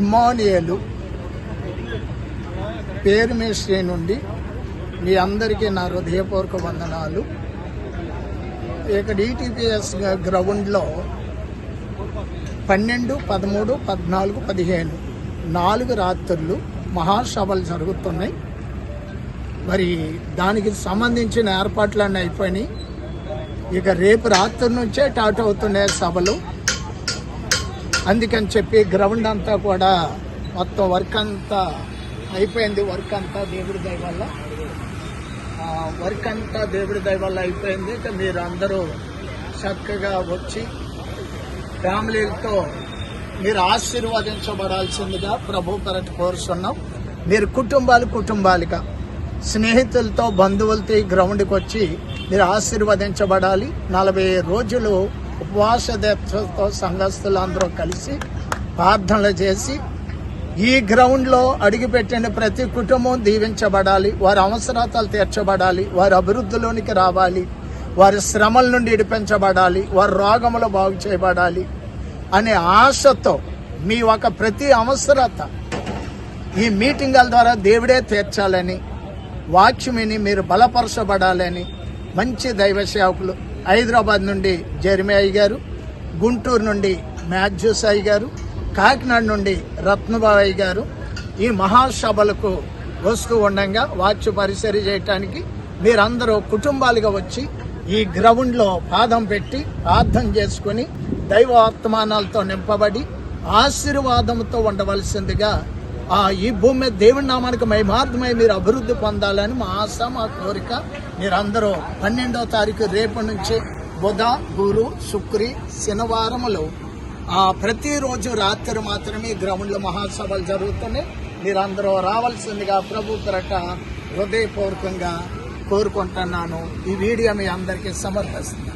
ఇమ్మానియలు పేరు మేస్ట్రీ నుండి మీ అందరికీ నా హృదయపూర్వక వందనాలు. ఇక ఈటీపీఎస్ గ్రౌండ్లో పన్నెండు పదమూడు పద్నాలుగు పదిహేను నాలుగు రాత్రులు మహాసభలు జరుగుతున్నాయి. మరి దానికి సంబంధించిన ఏర్పాట్లన్నీ అయిపోయినాయి. ఇక రేపు రాత్రి నుంచే స్టార్ట్ అవుతున్నాయి సభలు. అందుకని చెప్పి గ్రౌండ్ అంతా కూడా మొత్తం వర్క్ అంతా అయిపోయింది. వర్క్ అంతా దేవుడి దయ వల్ల. వర్క్ అంతా దేవుడి దయ వల్ల అయిపోయింది. ఇక మీరు అందరూ చక్కగా వచ్చి ఫ్యామిలీలతో మీరు ఆశీర్వదించబడాల్సిందిగా ప్రభు పెరటి కోరుస్తున్నాం మీరు కుటుంబాలు కుటుంబాలుగా స్నేహితులతో బంధువులతో ఈ గ్రౌండ్కి వచ్చి మీరు ఆశీర్వదించబడాలి. నలభై రోజులు ఉపవాస దీక్షతో సంఘస్థులందరూ కలిసి ప్రార్థనలు చేసి ఈ గ్రౌండ్లో అడుగుపెట్టిన ప్రతి కుటుంబం దీవించబడాలి వారి అవసరతలు తీర్చబడాలి వారి అభివృద్ధిలోనికి రావాలి వారి శ్రమల నుండి ఇడిపించబడాలి వారి రోగములు బాగు చేయబడాలి అనే ఆశతో మీ ఒక ప్రతి అవసరత ఈ మీటింగుల ద్వారా దేవుడే తీర్చాలని వాక్యమిని మీరు బలపరచబడాలని మంచి దైవ సేవకులు హైదరాబాద్ నుండి జెర్మయ్య గారు గుంటూరు నుండి మ్యాథ్యూ సాయి గారు కాకినాడ నుండి రత్నబాయి గారు ఈ మహాసభలకు వస్తూ ఉండగా వాచ్ పరిసరి చేయటానికి మీరందరూ కుటుంబాలుగా వచ్చి ఈ గ్రౌండ్లో పాదం పెట్టి ప్రార్థన చేసుకుని దైవ ఆత్మానాలతో నింపబడి ఆశీర్వాదంతో ఉండవలసిందిగా ఈ భూమి మీద దేవుడి నామానికి మహిమార్థమై మీరు అభివృద్ధి పొందాలని మా ఆశ మా కోరిక. మీరందరూ పన్నెండో తారీఖు రేపు నుంచి బుధ గురు శుక్రి శనివారములు. ఆ ప్రతిరోజు రాత్రి మాత్రమే గ్రౌండ్లో మహాసభలు జరుగుతున్నాయి. మీరందరూ రావాల్సిందిగా ప్రభు పెరట హృదయపూర్వకంగా కోరుకుంటున్నాను. ఈ వీడియో మీ అందరికీ సమర్పిస్తున్నాను.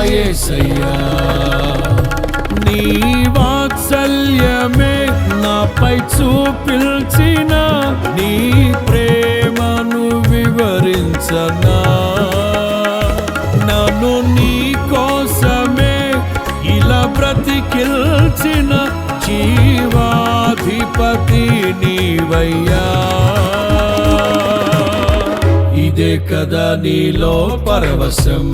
తేజుడాయేసయ్యా నీ వాత్సల్యమే నాపై చూపిల్చిన నీ ప్రేమను వివరించనా. నన్ను నీ కోసమే ఇలా బ్రతికిల్చిన జీవాధిపతి నీవయ్యా. ఇదే కదా నీలో పరవశం.